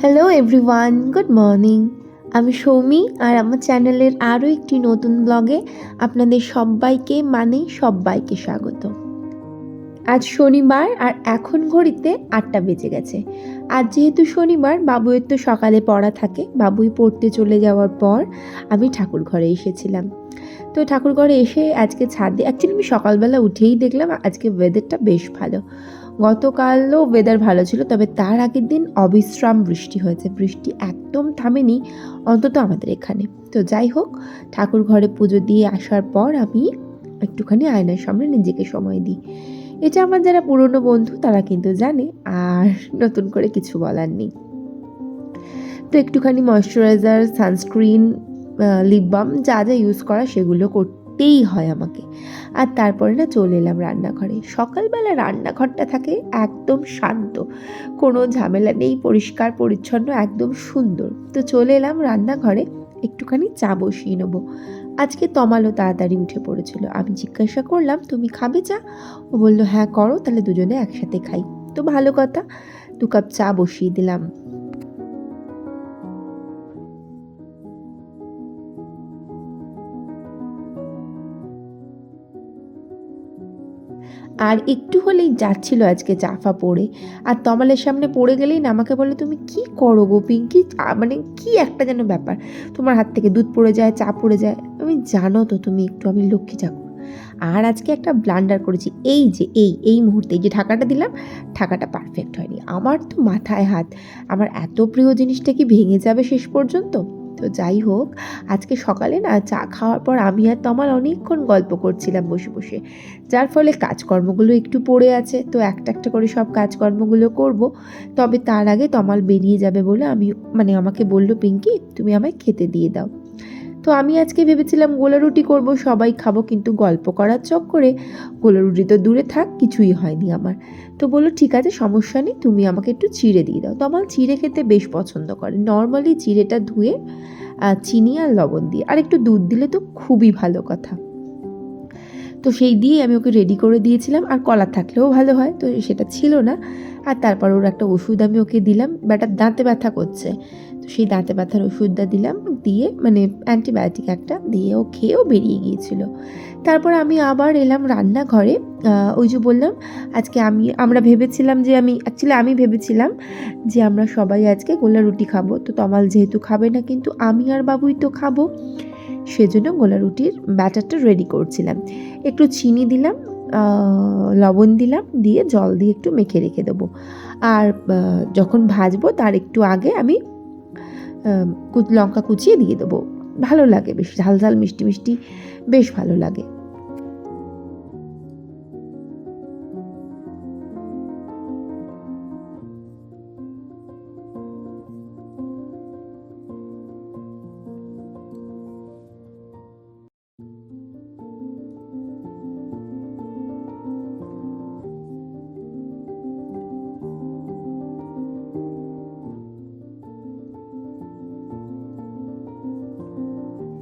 Hello everyone good morning আমি সৌমি, আর আমার চ্যানেলের আরও একটি নতুন ব্লগে আপনাদের সবাইকে মানে সবাইকে স্বাগত। আজ শনিবার আর এখন ঘড়িতে আটটা বেজে গেছে। আজ যেহেতু শনিবার, বাবুয়ের তো সকালে পড়া থাকে, বাবুই পড়তে চলে যাওয়ার পর আমি ঠাকুর ঘরে এসেছিলাম। তো ঠাকুর ঘরে এসে আজকে ছাদে অ্যাকচুয়ালি আমি সকালবেলা উঠেই দেখলাম আজকে ওয়েদারটা বেশ ভালো। গতকালও ওয়েদার ভালো ছিল, তবে তার আগের দিন অবিশ্রাম বৃষ্টি হয়েছে। বৃষ্টি একদম থামেনি, অন্তত আমাদের এখানে। তো যাই হোক, ঠাকুর ঘরে পুজো দিয়ে আসার পর আমি একটুখানি আয়নার সামনে নিজেকে সময় দিই। এটা আমার যারা পুরনো বন্ধু, তারা কিন্তু জানে, আর নতুন করে কিছু বলার নেই। তো একটুখানি ময়শ্চারাইজার সানস্ক্রিন লিপ বাম যা যা ইউজ করা সেগুলো করতেই হয় আমাকে। আর তারপরে না চলে এলাম রান্নাঘরে। সকালবেলা রান্নাঘরটা থাকে একদম শান্ত। কোনো ঝামেলা নেই, পরিষ্কার, পরিচ্ছন্ন, একদম সুন্দর। তো চলে এলাম রান্নাঘরে, একটুখানি চা বসিয়ে নেব। আজকে তমালও তাড়াতাড়ি উঠে পড়েছিল। আমি জিজ্ঞাসা করলাম, তুমি খাবে চা? ও বলল হ্যাঁ করো, তাহলে দুজনে একসাথে খাই। তো ভালো কথা, দু কাপ চা বসিয়ে দিলাম। আর একটু হলেই যাচ্ছিল আজকে চাফা পড়ে। আর তমালের সামনে পড়ে গেলেই না আমাকে বলে তুমি কি করো গো পিঙ্কি? মানে কি একটা যেন ব্যাপার। তোমার হাত থেকে দুধ পড়ে যায়, চা পড়ে যায়। আমি জানো তো তুমি একটু, আমি লক্ষ্মী ঠাকুর। আর আজকে একটা ব্লান্ডার করেছি। এই যে, এই এই মুহূর্তে যে ঢাকাটা দিলাম, ঢাকাটা পারফেক্ট হয়নি। আমার তো মাথায় হাত। আমার এত প্রিয় জিনিসটা কি ভেঙে যাবে শেষ পর্যন্ত? তো যাই হোক, আজকে সকালে না চা খাওয়ার পর আমি আর তমাল অনেকক্ষণ গল্প করছিলাম বসে বসে। যার ফলে কাজকর্মগুলো একটু পড়ে আছে। তো একটা একটা করে সব কাজকর্মগুলো করব। তবে তার আগে তমাল বেরিয়ে যাবে বলে আমি মানে আমাকে বলল, পিঙ্কি, তুমি আমায় খেতে দিয়ে দাও। তো আমি আজকে ভেবেছিলাম গোলা রুটি করব, সবাই খাব, কিন্তু গল্প করার চক্করে গোলা রুটি তো দূরে থাক, কিছুই হয়নি আমার। তো বলল, ঠিক আছে, সমস্যা নেই, তুমি আমাকে একটু চিড়ে দিয়ে দাও। তো আমার চিড়ে খেতে বেশ পছন্দ করে। নর্মালি চিড়েটা ধুয়ে চিনি আর লবণ দিয়ে। আর একটু দুধ দিলে তো খুবই ভালো কথা। তো সেই দিয়েই আমি ওকে রেডি করে দিয়েছিলাম। আর কলা থাকলেও ভালো হয়, তো সেটা ছিল না। আর তারপর ওর একটা ওষুধ আমি ওকে দিলাম। ব্যাটার দাঁতে ব্যথা করছে। তো সেই দাঁতে ব্যথার ওষুধটা দিলাম, দিয়ে মানে অ্যান্টিবায়োটিক একটা দিয়ে ও খেয়েও বেরিয়ে গিয়েছিল। তারপর আমি আবার এলাম রান্নাঘরে। ওই যে বললাম, আজকে আমি, আমরা ভেবেছিলাম যে আমি অ্যাকচুয়ালি আমি ভেবেছিলাম যে আমরা সবাই আজকে গোলা রুটি খাব। তো তমাল যেহেতু খাবে না, কিন্তু আমি আর বাবুই তো খাব। সেজন্য গোলা রুটির ব্যাটারটা রেডি করছিলাম। একটু চিনি দিলাম লবণ দিলাম, দিয়ে জল দিয়ে একটু মেখে রেখে দেবো। আর যখন ভাজবো তার একটু আগে আমি লঙ্কা কুচিয়ে দিয়ে দেবো। ভালো লাগে বেশ ঝাল ঝাল মিষ্টি মিষ্টি, বেশ ভালো লাগে।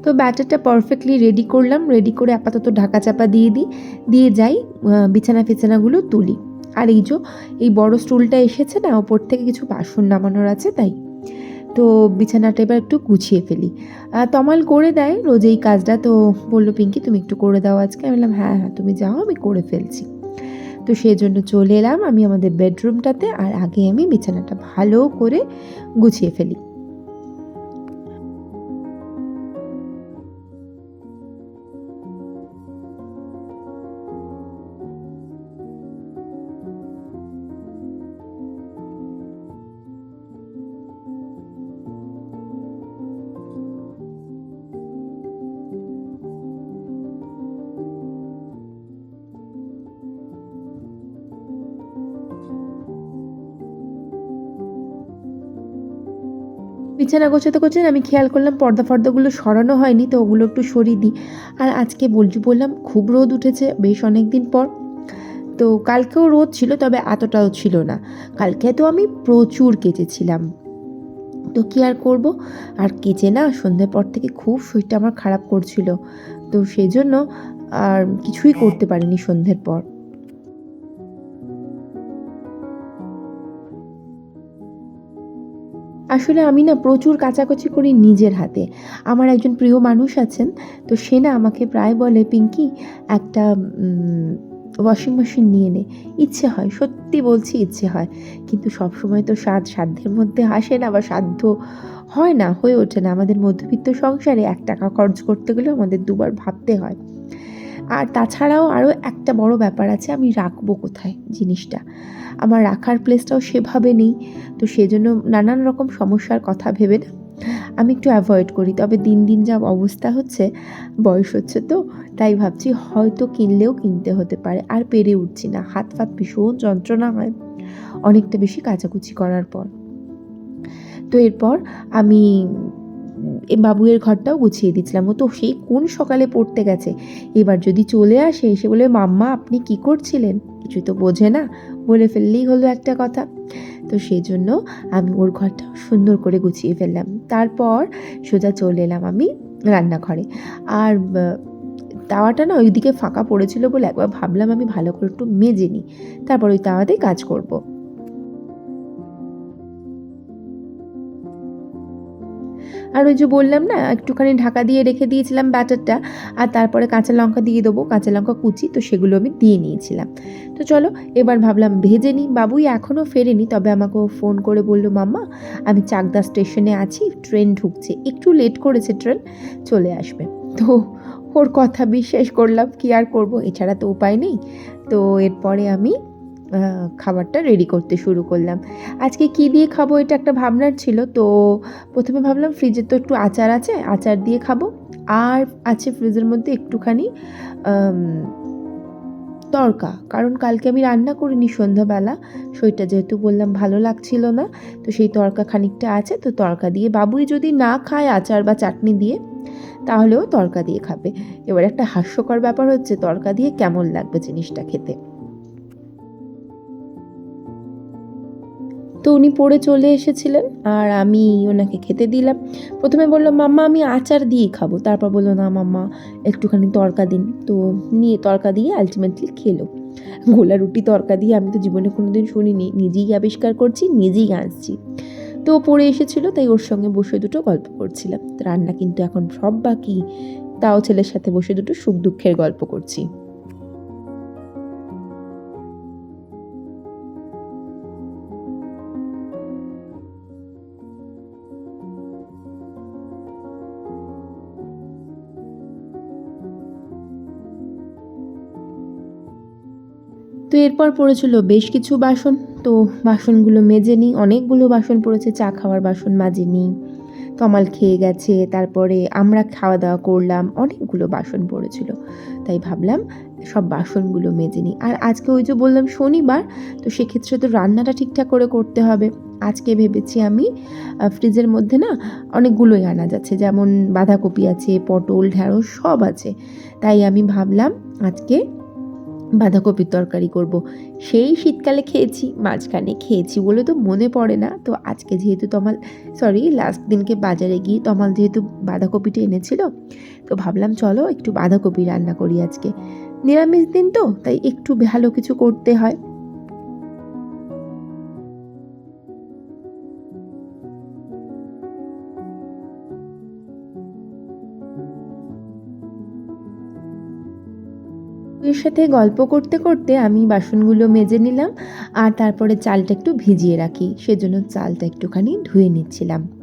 তো ব্যাটারটা পারফেক্টলি রেডি করলাম। রেডি করে আপাতত ঢাকা চাপা দিয়ে দিই। দিয়ে যাই বিছানা ফিছানাগুলো তুলি। আর এই যে, এই বড় স্টুলটা এসেছে না, ওপর থেকে কিছু বাসন নামানোর আছে, তাই। তো বিছানাটা এবার একটু গুছিয়ে ফেলি। তমাল করে দেয়, রোজ এই কাজটা তো বলল পিঙ্কি, তুমি একটু করে দাও আজকে। আমি বললাম হ্যাঁ হ্যাঁ তুমি যাও, আমি করে ফেলছি। তো সেই জন্য চলে এলাম আমি আমাদের বেডরুমটাতে আর আগে আমি বিছানাটা ভালো করে গুছিয়ে ফেলি। বিছানা গোছাতে গোছাতে আমি খেয়াল করলাম পর্দা ফর্দাগুলো সরানো হয়নি, তো ওগুলো একটু সরিয়ে দিই। আর আজকে বলছি বললাম খুব রোদ উঠেছে, বেশ অনেক দিন পর। তো কালকেও রোদ ছিল, তবে এতটাও ছিল না। কালকে তো আমি প্রচুর কেচেছিলাম। তো কী আর করব? আর কেচে না, সন্ধ্যের পর থেকে খুব শরীরটা আমার খারাপ করছিল। তো সেই জন্য আর কিছুই করতে পারিনি সন্ধ্যের পর। আসলে আমি না প্রচুর কাচাকুচি করি নিজের হাতে। আমার একজন প্রিয় মানুষ আছেন, তো সে না আমাকে প্রায় বলে, পিঙ্কি, একটা ওয়াশিং মেশিন নিয়ে নে। ইচ্ছে হয়, সত্যি বলছি ইচ্ছে হয়। কিন্তু সব সময় তো স্বাদ, সাধ্যের মধ্যে আসে না বা সাধ্য হয় না, হয়ে ওঠে না। আমাদের মধ্যবিত্ত সংসারে এক টাকা খরচ করতে গেলেও আমাদের দুবার ভাবতে হয়। আর তাছাড়াও আরও একটা বড় ব্যাপার আছে, আমি রাখব কোথায় জিনিসটা? আমার রাখার প্লেসটাও সেভাবে নেই, তো সেজন্য নানান রকম সমস্যার কথা ভেবে না, আমি একটু অ্যাভয়েড করি। তবে দিন দিন যা অবস্থা হচ্ছে, বয়স হচ্ছে তো, তাই ভাবছি হয়তো কিনলেও কিনতে হতে পারে, আর পেরে উঠছি না। হাত ফাত ভীষণ যন্ত্রণা হয়, অনেকটা বেশি কাচাকুচি করার পর। তো এরপর আমি বাবুয়ের ঘরটাও গুছিয়ে দিচ্ছিলাম ও তো সেই কোন সকালে পড়তে গেছে? এবার যদি চলে আসে, এসে বলে, মাম্মা, আপনি কি করছিলেন? কিছু তো বোঝে না। বলে ফেললেই হলো একটা কথা। তো সেই জন্য আমি ওর ঘরটা সুন্দর করে গুছিয়ে ফেললাম। তারপর সোজা চলে এলাম আমি রান্নাঘরে। আর তাওয়াটা না ওইদিকে ফাঁকা পড়েছিল বলে একবার ভাবলাম আমি ভালো করে একটু মেজে নিই। তারপর ওই তাওয়াতেই কাজ করব। আর ওই যে বললাম না, একটুখানি ঢাকা দিয়ে রেখে দিয়েছিলাম ব্যাটারটা, আর তারপরে কাঁচা লঙ্কা দিয়ে দেবো, কাঁচা লঙ্কা কুচি, তো সেগুলো আমি দিয়ে নিয়েছিলাম। তো চলো, এবার ভাবলাম ভেজে নিই। বাবুই এখনও ফেরেনি, তবে আমাকে ফোন করে বলল, মাম্মা, আমি চাকদা স্টেশনে আছি, ট্রেন ঢুকছে, একটু লেট করেছে ট্রেন, চলে আসবে। তো ওর কথা বিশ্বাস করলাম, কি আর করব, এছাড়া তো উপায় নেই। তো এরপরে আমি খাবারটা রেডি করতে শুরু করলাম। আজকে কি দিয়ে খাব এটা একটা ভাবনার ছিল, তো প্রথমে ভাবলাম ফ্রিজে তো একটু আচার আছে, আচার দিয়ে খাব। আর আছে ফ্রিজের মধ্যে একটুখানি তরকা। কারণ কালকে আমি রান্না করিনি সন্ধ্যাবেলা শরীরটা যেহেতু বললাম ভালো লাগছিল না, তো সেই তরকা খানিকটা আছে, তো তরকা দিয়ে বাবুই যদি না খায় আচার বা চাটনি দিয়ে, তাহলেও তরকা দিয়ে খাবে। এবার একটা হাস্যকর ব্যাপার হচ্ছে তরকা দিয়ে কেমন লাগবে জিনিসটা খেতে। তো উনি পড়ে চলে এসেছিলেন আর আমি ওনাকে খেতে দিলাম। প্রথমে বলল, মাম্মা, আমি আচার দিয়ে খাব। তারপর বলল, না মাম্মা, একটুখানি তরকা দিন। তো নিয়ে তরকা দিয়ে আলটিমেটলি খেলো। গোলা রুটি তরকা দিয়ে আমি তো জীবনে কোনো দিন শুনিনি, নিজেই আবিষ্কার করছি, নিজেই আঁচছি তো পড়ে এসেছিল, তাই ওর সঙ্গে বসে দুটো গল্প করছিলাম। রান্না কিন্তু এখন সব বাকি, তাও ছেলের সাথে বসে দুটো সুখ দুঃখের গল্প করছি। তো এরপর পড়েছিল বেশ কিছু বাসন। তো বাসনগুলো মেজে নিই অনেকগুলো বাসন পড়েছে, চা খাওয়ার বাসন মাঝে নিই তমাল খেয়ে গেছে, তারপরে আমরা খাওয়া দাওয়া করলাম, অনেকগুলো বাসন পড়েছিল। তাই ভাবলাম সব বাসনগুলো মেজে নিই আর আজকে ওই যে বললাম শনিবার, তো সেক্ষেত্রে তো রান্নাটা ঠিকঠাক করে করতে হবে। আজকে ভেবেছি আমি ফ্রিজের মধ্যে না অনেকগুলোই আনা যাচ্ছে, যেমন বাঁধাকপি আছে, পটল ঢ্যাঁড়স সব আছে। তাই আমি ভাবলাম আজকে বাঁধাকপির তরকারি করব। সেই শীতকালে খেয়েছি, মাঝখানে খেয়েছি বলে তো মনে পড়ে না। তো আজকে যেহেতু তমাল সরি লাস্ট দিনকে বাজারে গিয়ে তমাল যেহেতু বাঁধাকপিটা এনেছিল, তো ভাবলাম চলো একটু বাঁধাকপি রান্না করি আজকে। নিরামিষ দিন তো, তাই একটু ভালো কিছু করতে হয়। সাথে গল্প করতে করতে আমি বাসনগুলো মেজে নিলাম আর তারপরে চালটা একটু ভিজিয়ে রাখি। সেজন্য চালটা একটুখানি ধুয়ে নিচ্ছিলাম।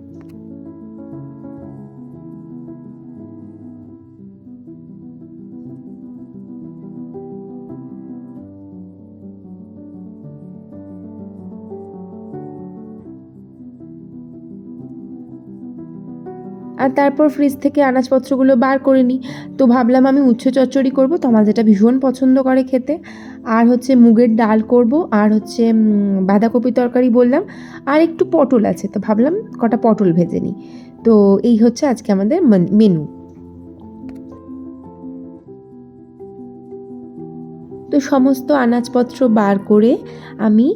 আর তারপর ফ্রিজ থেকে আনাজপত্রগুলো বার করে নিই। তো ভাবলাম আমি উচ্ছে চচ্চড়ি করব তোমার যেটা ভীষণ পছন্দ করে খেতে। আর হচ্ছে মুগের ডাল করব, আর হচ্ছে বাঁধাকপি তরকারি বললাম, আর একটু পটল আছে। তো ভাবলাম কটা পটল ভেজে নিই। তো এই হচ্ছে আজকে আমাদের মেনু তো সমস্ত আনাজপত্র বার করে আমি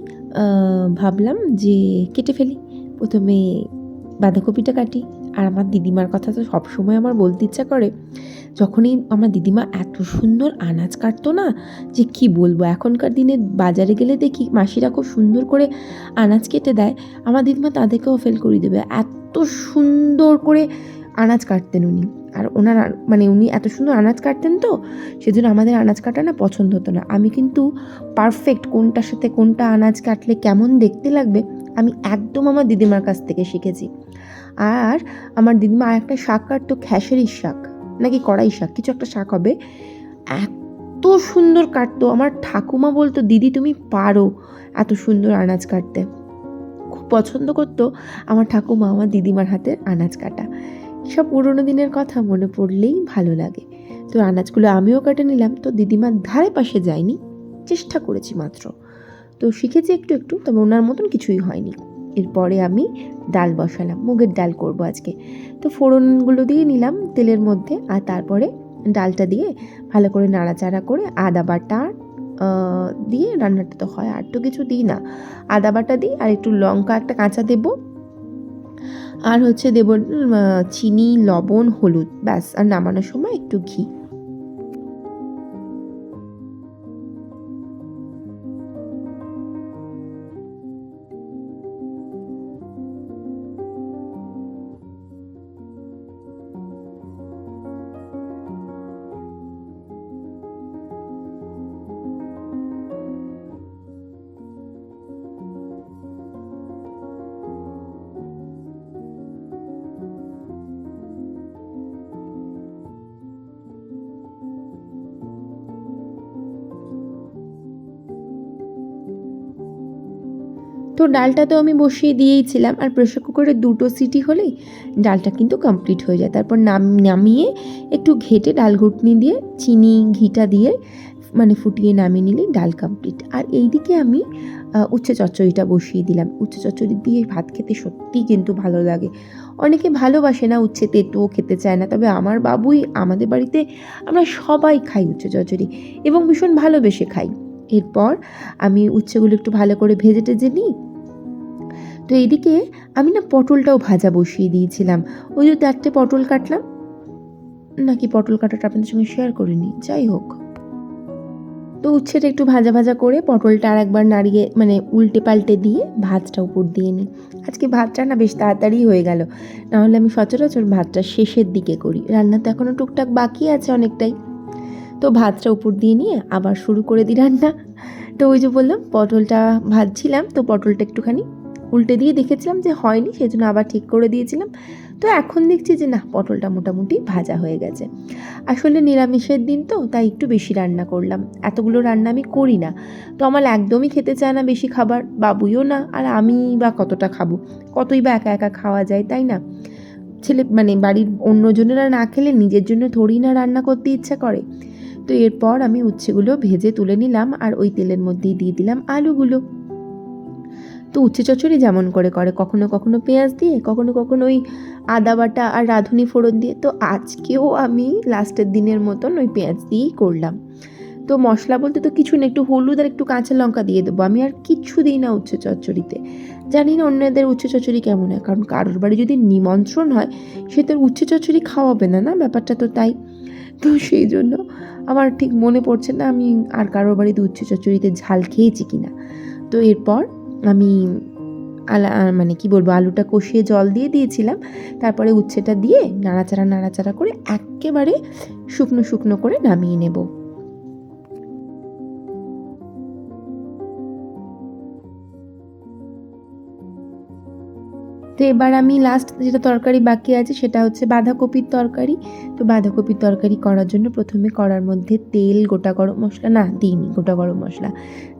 ভাবলাম যে কেটে ফেলি। প্রথমে বাঁধাকপিটা কাটি আর আমার দিদিমার কথা তো সবসময় আমার বলতে ইচ্ছা করে, যখনই আমার দিদিমা এত সুন্দর আনাজ কাটতো না যে কি বলব? এখনকার দিনে বাজারে গেলে দেখি মাসিরা খুব সুন্দর করে আনাজ কেটে দেয়, আমার দিদিমা তাদেরকেও ফেল করে দেবে। এত সুন্দর করে আনাজ কাটতেন উনি। আর ওনার মানে উনি এত সুন্দর আনাজ কাটতেন তো, সেজন্য আমাদের আনাজ কাটা না পছন্দ হতো না। আমি কিন্তু পারফেক্ট কোনটার সাথে কোনটা আনাজ কাটলে কেমন দেখতে লাগবে আমি একদম আমার দিদিমার কাছ থেকে শিখেছি। আর আমার দিদিমা আর একটা শাক কাটতো, খেসারির শাক, নাকি কড়াই শাক, কিছু একটা শাক হবে। এত সুন্দর কাটতো। আমার ঠাকুমা বলতো, দিদি, তুমি পারো এত সুন্দর আনাজ কাটতে। খুব পছন্দ করতো আমার ঠাকুমা আমার দিদিমার হাতের আনাজ কাটা। সব পুরোনো দিনের কথা মনে পড়লেই ভালো লাগে। তো আনাজগুলো আমিও কেটে নিলাম। তো দিদিমার ধারে পাশে যাইনি চেষ্টা করেছি মাত্র। তো শিখেছি একটু একটু, তবে ওনার মতন কিছুই হয়নি। এরপরে আমি ডাল বসালাম, মুগের ডাল করব আজকে। তো ফোড়নগুলো দিয়ে নিলাম তেলের মধ্যে, আর তারপরে ডালটা দিয়ে ভালো করে নাড়াচাড়া করে আদা বাটা দিয়ে রান্নাটা তো হয়, আর তো কিছু দিই না। আদা বাটা দিই, আর একটু লঙ্কা, একটা কাঁচা দেব। আর হচ্ছে দেব চিনি, লবণ, হলুদ, ব্যাস, আর নামানোর সময় একটু ঘি। তো ডালটা তো আমি বসিয়ে দিয়েইছিলাম আর প্রেশার কুকারে দুটো সিটি হলেই ডালটা কিন্তু কমপ্লিট হয়ে যায়। তারপর নাম নামিয়ে একটু ঘেটে ডাল ঘুটনি দিয়ে চিনি ঘিটা দিয়ে মানে ফুটিয়ে নামিয়ে নিলেই ডাল কমপ্লিট আর এইদিকে আমি আহ, উচ্ছে চচ্চড়িটা বসিয়ে দিলাম। উচ্ছে চচ্চড়ি দিয়ে ভাত খেতে সত্যিই কিন্তু ভালো লাগে। অনেকে ভালোবাসে না উচ্ছে তেঁতুও খেতে চায় না। তবে আমার বাবুই আমাদের বাড়িতে আমরা সবাই খাই উচ্ছে চচ্চড়ি এবং ভীষণ ভালোবেসে খাই। এরপর আমি উচ্ছেগুলো একটু ভালো করে ভেজে টেজে নিই। তো এইদিকে আমি না পটলটাও ভাজা বসিয়ে দিয়েছিলাম। ওই যে চারটে পটল কাটলাম। নাকি পটল কাটাটা আপনাদের সঙ্গে শেয়ার করিনি? যাই হোক। তো উচ্ছেটা একটু ভাজা ভাজা করে পটলটা আর একবার নাড়িয়ে মানে উল্টে পাল্টে দিয়ে ভাতটা উপর দিয়ে নিই। আজকে ভাতটা না বেশ তাড়াতাড়ি হয়ে গেল। নাহলে আমি সচরাচর ভাতটা শেষের দিকে করি। রান্না তো এখনও টুকটাক বাকি আছে অনেকটাই। তো ভাতটা উপর দিয়ে নিয়ে আবার শুরু করে দিই রান্না। তো ওই যে বললাম, পটলটা ভাজছিলাম, তো পটলটা একটুখানি উল্টে দিয়ে দেখেছিলাম যে হয়নি সেই জন্য আবার ঠিক করে দিয়েছিলাম। তো এখন দেখছি যে না, পটলটা মোটামুটি ভাজা হয়ে গেছে। আসলে নিরামিষের দিন তো, তাই একটু বেশি রান্না করলাম। এতগুলো রান্না আমি করি না। তো আমার একদমই খেতে চায় না বেশি খাবার, বাবুইও না, আর আমি বা কতটা খাব? কতই বা একা একা খাওয়া যায়, তাই না? ছেলে মানে বাড়ির অন্যজনেরা না খেলে নিজের জন্য থোড়ি না রান্না করতে ইচ্ছা করে। তো এরপর আমি উচ্ছেগুলো ভেজে তুলে নিলাম আর ওই তেলের মধ্যেই দিয়ে দিলাম আলুগুলো। তো উচ্ছে চচ্চড়ি যেমন করে করে, কখনো কখনো পেঁয়াজ দিয়ে, কখনো কখনো ওই আদা বাটা আর রাঁধুনি ফোড়ন দিয়ে। তো আজকেও আমি লাস্টের দিনের মতন ওই পেঁয়াজ দিয়েই করলাম। তো মশলা বলতে তো কিছু না একটু হলুদ আর একটু কাঁচা লঙ্কা দিয়ে দেবো। আমি আর কিচ্ছু দিই না উচ্ছে চচ্চড়িতে। জানি না অন্যদের উচ্ছে চচ্চড়ি কেমন হয়, কারণ কারোর বাড়ি যদি নিমন্ত্রণ হয়, সে তো উচ্ছে চচ্চড়ি খাওয়াবে না না ব্যাপারটা তো তাই। তো সেই জন্য আমার ঠিক মনে পড়ছে না আমি আর কারোর বাড়িতে উচ্ছে চচ্চড়িতে ঝাল খেয়েছি কিনা। তো এরপর আমি আলা মানে কি বলব, আলুটা কষিয়ে জল দিয়ে দিয়েছিলাম। তারপরে উচ্ছেটা দিয়ে নাড়াচাড়া নাড়াচাড়া করে একেবারে শুকনো শুকনো করে নামিয়ে নেব। তো এবার আমি লাস্ট যেটা তরকারি বাকি আছে সেটা হচ্ছে বাঁধাকপির তরকারি। তো বাঁধাকপির তরকারি করার জন্য প্রথমে কড়ার মধ্যে তেল, গোটা গরম মশলা, না, দিইনি, গোটা গরম মশলা,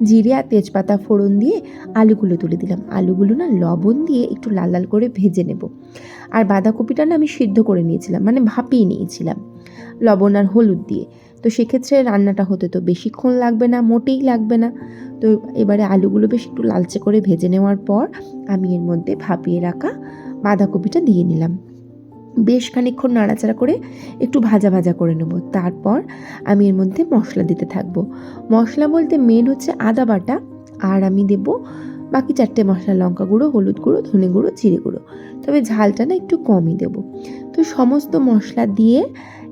জিরে আর তেজপাতা ফোড়ন দিয়ে আলুগুলো তুলে দিলাম। আলুগুলো না লবণ দিয়ে একটু লাল লাল করে ভেজে নেব। আর বাঁধাকপিটা না আমি সিদ্ধ করে নিয়েছিলাম মানে ভাপিয়ে নিয়েছিলাম, লবণ আর হলুদ দিয়ে। তো সেক্ষেত্রে রান্নাটা হতে তো বেশিক্ষণ লাগবে না, মোটেই লাগবে না। তো এবারে আলুগুলো বেশ একটু লালচে করে ভেজে নেওয়ার পর আমি এর মধ্যে ভাপিয়ে রাখা বাঁধাকপিটা দিয়ে নিলাম। বেশ খানিকক্ষণ নাড়াচাড়া করে একটু ভাজা ভাজা করে নেব। তারপর আমি এর মধ্যে মশলা দিতে থাকব। মশলা বলতে মেন হচ্ছে আদা বাটা, আর আমি দেব বাকি চারটে মশলা লঙ্কা গুঁড়ো, হলুদ গুঁড়ো, ধনে গুঁড়ো, জিরে গুঁড়ো। তবে ঝালটা না একটু কমই দেব। তো সমস্ত মশলা দিয়ে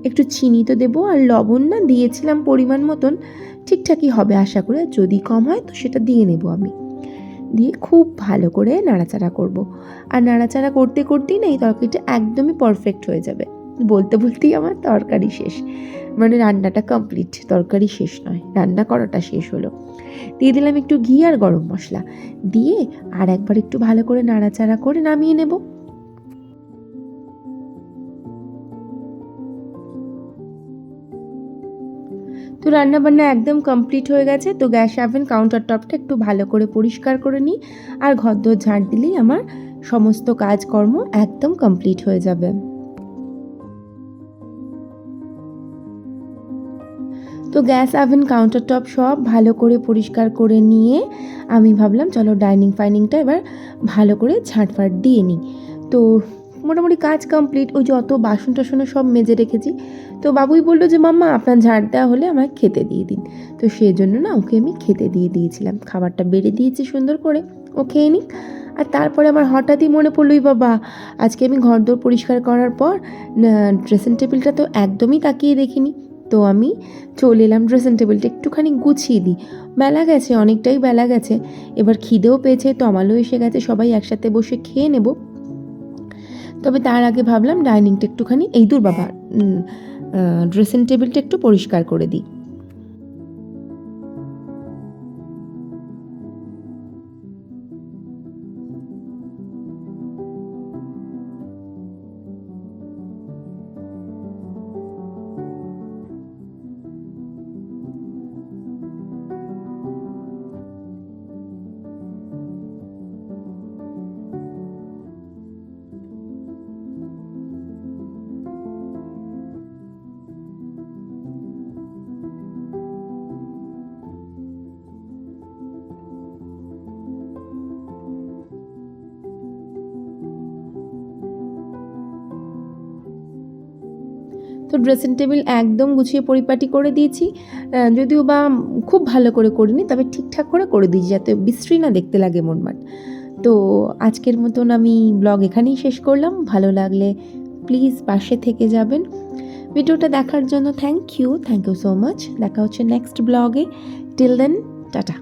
একটু চিনি তো দেবো আর লবণ না দিয়েছিলাম পরিমাণ মতন, ঠিকঠাকই হবে আশা করে। যদি কম হয় তো সেটা দিয়ে নেব আমি। দিয়ে খুব ভালো করে নাড়াচাড়া করব। আর নাড়াচাড়া করতে করতেই না এই তরকারিটা একদমই পারফেক্ট হয়ে যাবে। বলতে বলতেই আমার তরকারি শেষ। মানে রান্নাটা কমপ্লিট তরকারি শেষ নয়, রান্না করাটা শেষ হলো। দিয়ে দিলাম একটু ঘি আর গরম মশলা। দিয়ে আর একবার একটু ভালো করে নাড়াচাড়া করে নামিয়ে নেব। তো রান্নাবান্না একদম কমপ্লিট হয়ে গেছে, তো গ্যাস ওভেন কাউন্টার টপটা একটু ভালো করে পরিষ্কার করে নিই, আর ঘরদোর ঝাঁট দিলেই আমার সমস্ত কাজকর্ম একদম কমপ্লিট হয়ে যাবে। তো গ্যাস ওভেন কাউন্টার টপ সব ভালো করে পরিষ্কার করে নিয়ে আমি ভাবলাম, চলো ডাইনিং ফাইনিংটা এবার ভালো করে ঝাঁটফাট দিয়ে নিই। তো মোটামুটি কাজ কমপ্লিট ওই যত বাসন টাসনও সব মেজে রেখেছি। তো বাবুই বলল যে, মাম্মা, আপনার ঝাড় দেওয়া হলে আমায় খেতে দিয়ে দিন। তো সেই জন্য না, ওকে আমি খেতে দিয়ে দিয়েছিলাম। খাবারটা বেড়ে দিয়েছি সুন্দর করে, ও খেয়ে নিক। আর তারপরে আমার হঠাৎই মনে পড়লোই বাবা, আজকে আমি ঘরদোর পরিষ্কার করার পর ড্রেসিং টেবিলটা তো একদমই তাকিয়ে দেখিনি। তো আমি চলে এলাম ড্রেসিং টেবিলটা একটুখানি গুছিয়ে দিই। বেলা গেছে, অনেকটাই বেলা গেছে। এবার খিদেও পেয়েছে, তমালও এসে গেছে, সবাই একসাথে বসে খেয়ে নেব। তবে তার আগে ভাবলাম ডাইনিংটা একটুখানি এই দূর বাবা ড্রেসিং টেবিলটা একটু পরিষ্কার করে দিই। তো ড্রেসিং টেবিল একদম গুছিয়ে পরিপাটি করে দিয়েছি। যদিও বা খুব ভালো করে করিনি, তবে ঠিকঠাক করে করে দিয়েছি যাতে বিশ্রী না দেখতে লাগে মনমান তো আজকের মতন আমি ব্লগ এখানেই শেষ করলাম। ভালো লাগলে প্লিজ পাশে থেকে যাবেন। ভিডিওটা দেখার জন্য thank you thank you so much দেখা হচ্ছে নেক্সট ব্লগে টিল দেন টাটা।